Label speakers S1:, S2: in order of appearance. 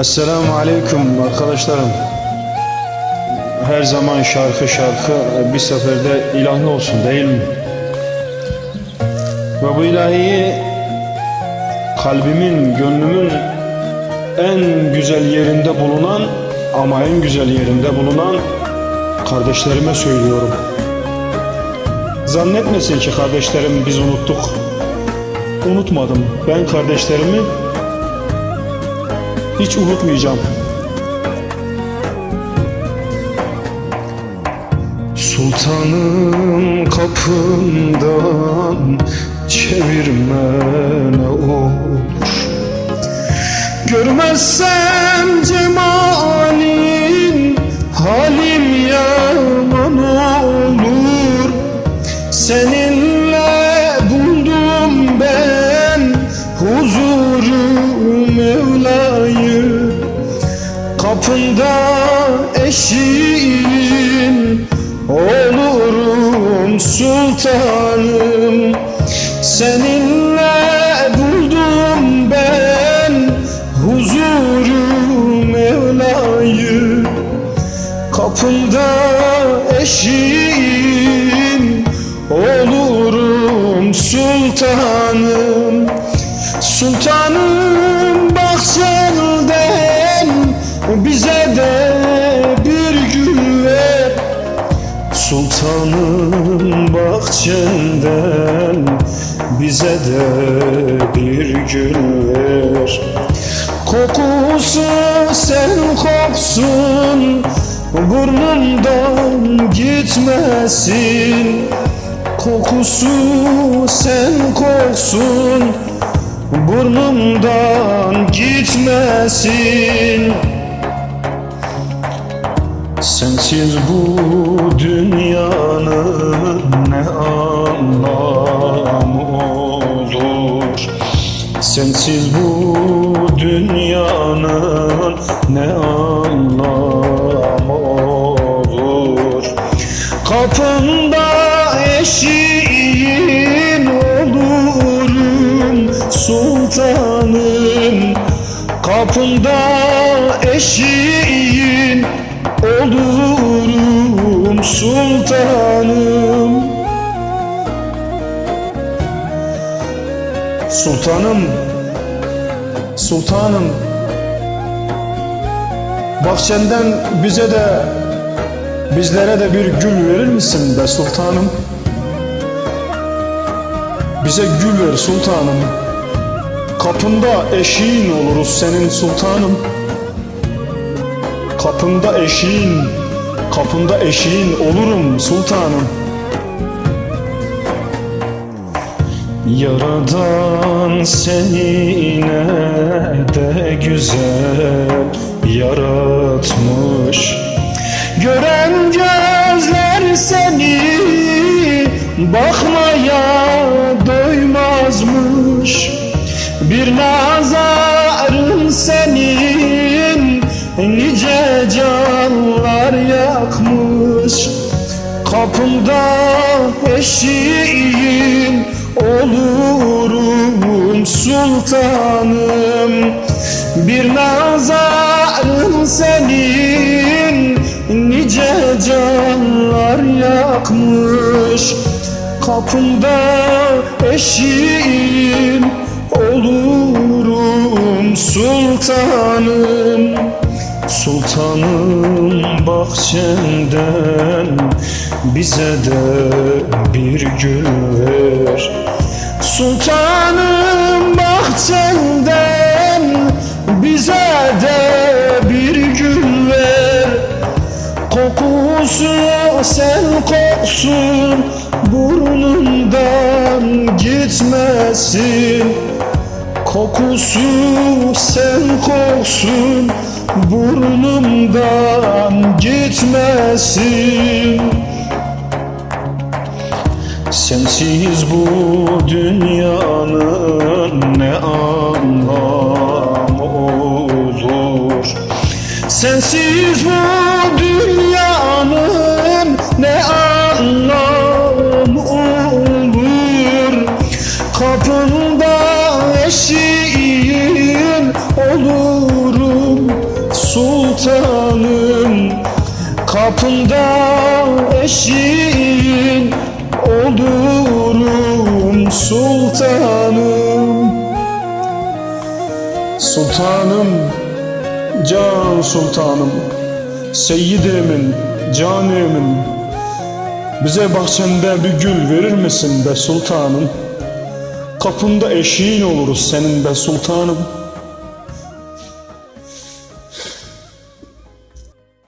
S1: Esselamu Aleyküm arkadaşlarım. Her zaman şarkı şarkı bir seferde ilahlı olsun değil mi? Ve bu ilahiyi kalbimin, gönlümün en güzel yerinde bulunan ama en güzel yerinde bulunan kardeşlerime söylüyorum. Zannetmesin ki kardeşlerim biz unuttuk. Unutmadım. Ben kardeşlerimi hiç unutmayacağım. Sultanım kapından çevirme ne olur Görmezsem cemalin Kapında eşiğin olurum sultanım. Seninle buldum ben huzuru Mevla'yı. Kapında eşiğin de bir gül ver. Kokusu sen koksun burnumdan gitmesin. Kokusu sen koksun burnumdan gitmesin. Sensiz bu dünyanın ne anlamı Sensiz bu dünyanın ne anlamı olur? Kapında eşiğin olurum sultanım Kapında eşiğin olurum sultanım Sultanım Sultanım Bahçenden bize de bizlere de bir gül verir misin be sultanım? Bize gül ver sultanım. Kapında eşiğin oluruz senin sultanım. Kapında eşiğin, kapında eşiğin olurum sultanım. Yaradan seni ne de güzel yaratmış. Gören gözler seni bakmaya doymazmış. Bir nazarın senin nice canlar yakmış. Kapımda eşiğin sultanım. Bir nazarın senin. Nice canlar yakmış. Kapımda eşiğin olurum sultanım. Sultanım bahçenden bize de bir gül ver Sultanım sen koksun burnundan gitmesin. Kokusu sen koksun burnumdan gitmesin. Sensiz bu dünyanın ne anlamı olur? Sensiz bu için olurum sultanım. Sultanım, can sultanım Seyyidimin, canimin Bize bahçende bir gül verir misin be sultanım? Kapında eşiğin oluruz senin be sultanım